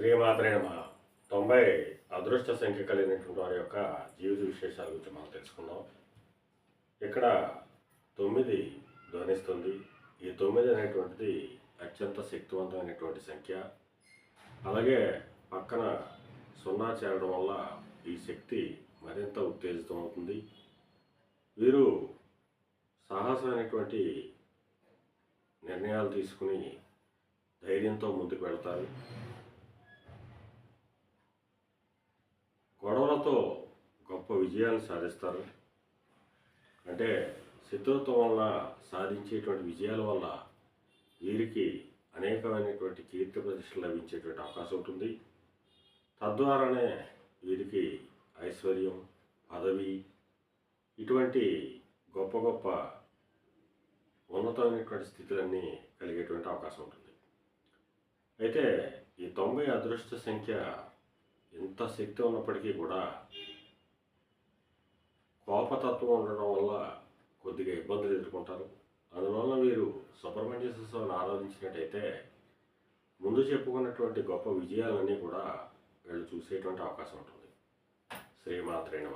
శ్రీమాత్రే నమ. తొంభై అదృష్ట సంఖ్య కలిగినటువంటి వారి యొక్క జీవిత విశేషాల గురించి మనం తెలుసుకుందాం. ఇక్కడ తొమ్మిది ధ్వనిస్తుంది. ఈ తొమ్మిది అనేటువంటిది అత్యంత శక్తివంతమైనటువంటి సంఖ్య. అలాగే పక్కన సున్నా చేరడం వల్ల ఈ శక్తి మరింత ఉత్తేజితమవుతుంది. వీరు సాహసమైనటువంటి నిర్ణయాలు తీసుకుని ధైర్యంతో ముందుకు వెళ్తారు. శత్రుత్వంతో గొప్ప విజయాలు సాధిస్తారు. అంటే శత్రుత్వం వల్ల సాధించేటువంటి విజయాల వల్ల వీరికి అనేకమైనటువంటి కీర్తి ప్రతిష్టలు లభించేటువంటి అవకాశం ఉంటుంది. తద్వారానే వీరికి ఐశ్వర్యం పదవి ఇటువంటి గొప్ప గొప్ప ఉన్నతమైనటువంటి స్థితులన్నీ కలిగేటువంటి అవకాశం ఉంటుంది. అయితే ఈ తొంభై అదృష్ట సంఖ్య ఎంత శక్తి ఉన్నప్పటికీ కూడా కోపతత్వం ఉండడం వల్ల కొద్దిగా ఇబ్బందులు ఎదుర్కొంటారు. అందువల్ల వీరు సుబ్రహ్మణ్య స్వామిని ఆరాధించినట్టయితే ముందు చెప్పుకున్నటువంటి గొప్ప విజయాలన్నీ కూడా వీళ్ళు చూసేటువంటి అవకాశం ఉంటుంది. శ్రీమాత్రేణ